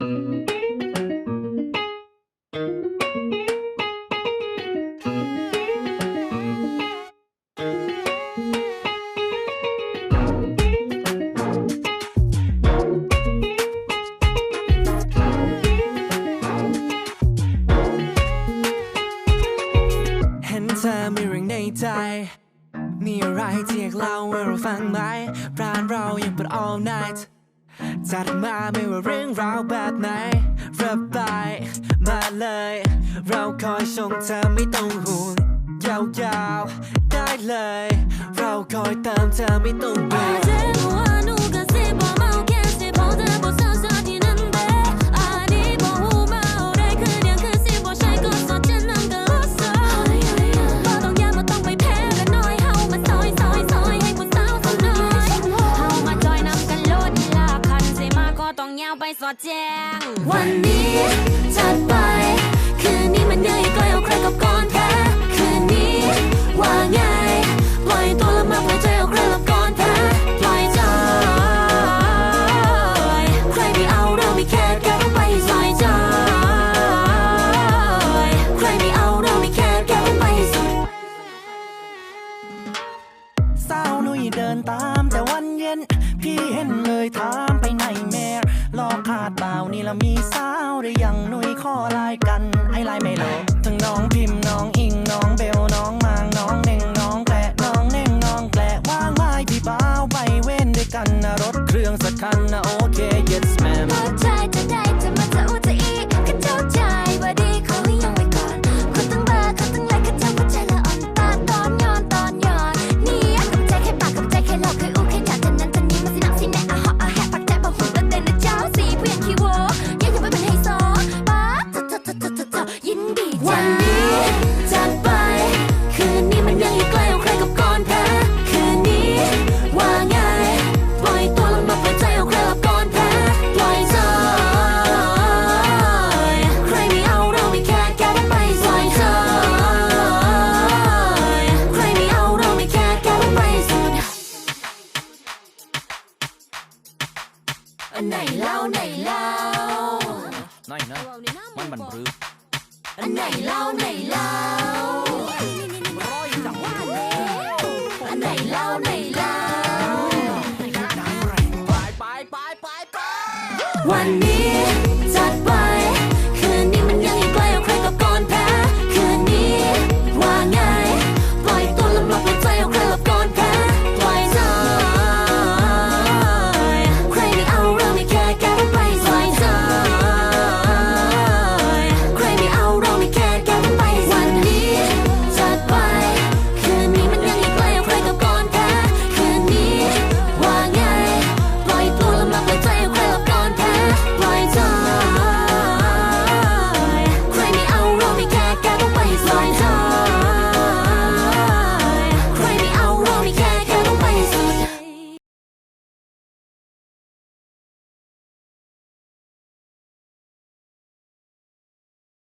เห็นเธอมีเรื่องในใจ มีอะไรที่อยากเล่าให้เราฟังไหมร้านเรายังเปิด all night จัดมาไม่ว่าเรื่องราวแบบไหนระบายมาเลย เราคอยชงเธอไม่ต้องห่วงยาวๆ ได้เลย เราคอยเติมเธอไม่ต้องเบื่อ อแจ้ง วันนี้จัดไป คืนนี้มันยังอีกไกลเอาใครกับก่อนแพ้คืนนี้ว่าไงปล่อยตัวแล้วมาปล่อยใจเอาใครกับก่อนแพ้ปล่อยใจใครไม่เอาเราไม่แคร์แกต้องไปให้สายใจใครไม่เอาเราไม่แคร์แกต้องไปให้สุดสาวนุยเดินตามแต่วันเย็น พี่เห็นเลยถามไปาดเปล่านี่ละมีสาวหรือยังนุยข้อลายกัน ไอ้ไลน์ไม่ลงทั้งน้องพิมพ์น้องอิงน้องเบลน้องมางน้องเน่งน้องแกละน้องเน่งน้องแกละว่างไม้พี่บ้าวไปเว้นด้วยกันนะรถเครื่องสักคันนะโอเค อันไหนเล่าไหนเล่านั่นนะมันบั